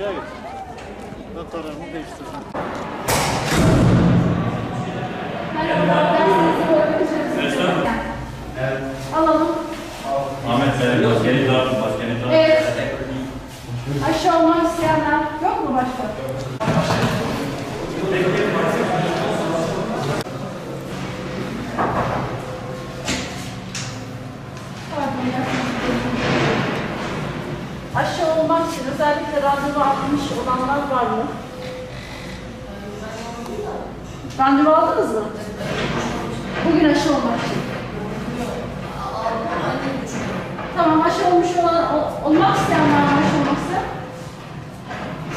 Aşağı. Ben kararımı değiştirdim. Alalım. Ahmet Bey, maskeni dağıtın. Evet. Aşı olmak isteyenler yok mu başka? Pardon ya. Aşı olmak için özellikle randevu almış olanlar var mı? Randevu aldınız mı? Bugün aşı olmak için. Tamam aşı olmuş olan, ol- olmak isteyen var mı aşı olmak isteyen?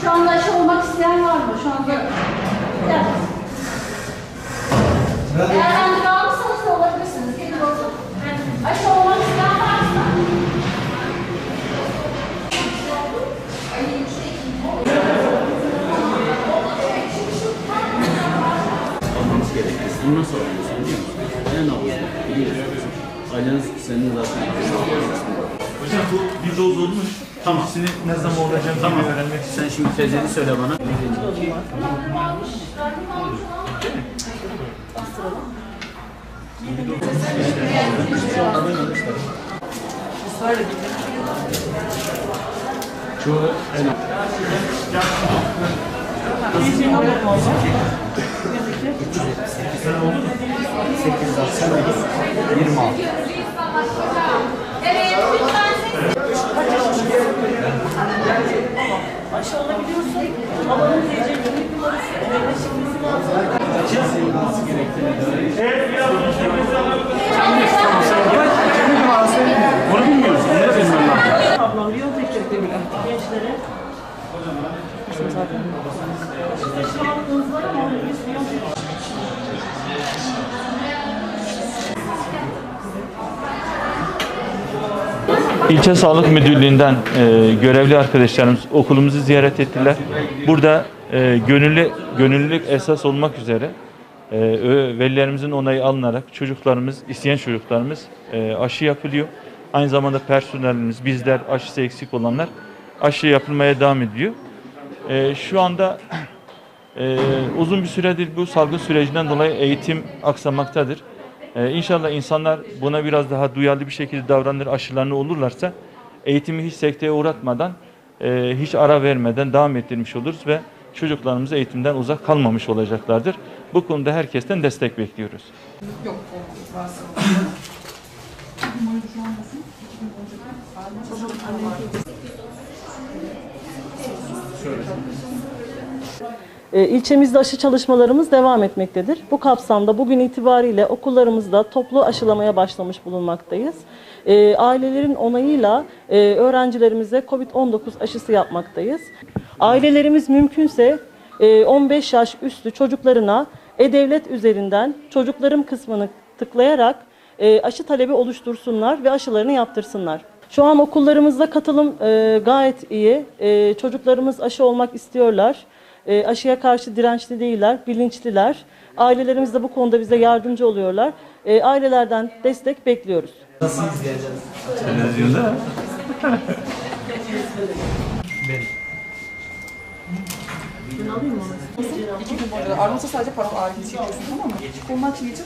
Şu anda aşı olmak isteyen var mı? Şu anda gel. Eğer bunu soruyorum sen değil musun? Ne namuslu? Biliyorsun. Aileniz senin zaten. Hocam bu bir doz olmuş. Tamam. Seni ne zaman olacağım tamam. öğrenmek Sen şimdi tezini söyle bana. Çoğu en 8'den sen olur. 26. Evet, lütfen Aşı olabiliyorsun. Havanın TC kimlik numarası önemli çıkması lazım. Kesin olması gerektiğini Evet, biraz Bunu bilmiyoruz. Bunu da bilmiyorum. Ablam bir yol teklif edebilir artık gençlere. Sizde şu an var ama biz bir yol teklif İlçe Sağlık Müdürlüğü'nden e, görevli arkadaşlarımız okulumuzu ziyaret ettiler. Burada e, gönüllü gönüllülük esas olmak üzere e, velilerimizin onayı alınarak çocuklarımız, isteyen çocuklarımız e, aşı yapılıyor. Aynı zamanda personelimiz, bizler aşısı eksik olanlar aşı yapılmaya devam ediyor. E, şu anda e, uzun bir süredir bu salgın sürecinden dolayı eğitim aksamaktadır. Ee, inşallah insanlar buna biraz daha duyarlı bir şekilde davranır, aşılarını olurlarsa eğitimi hiç sekteye uğratmadan, e, hiç ara vermeden devam ettirmiş oluruz ve çocuklarımız eğitimden uzak kalmamış olacaklardır. Bu konuda herkesten destek bekliyoruz. E, İlçemizde aşı çalışmalarımız devam etmektedir. Bu kapsamda bugün itibariyle okullarımızda toplu aşılamaya başlamış bulunmaktayız. E, ailelerin onayıyla e, öğrencilerimize COVID-19 aşısı yapmaktayız. Ailelerimiz mümkünse e, 15 yaş üstü çocuklarına e-devlet üzerinden çocuklarım kısmını tıklayarak e, aşı talebi oluştursunlar ve aşılarını yaptırsınlar. Şu an okullarımızda katılım e, gayet iyi. E, çocuklarımız aşı olmak istiyorlar. E, aşıya karşı dirençli değiller, bilinçliler. Ailelerimiz de bu konuda bize yardımcı oluyorlar. E, ailelerden destek bekliyoruz. Televizyonda. İki gün boyunca aranızda sadece parmak ağrını tamam mı? Kolundan çiğneyecek.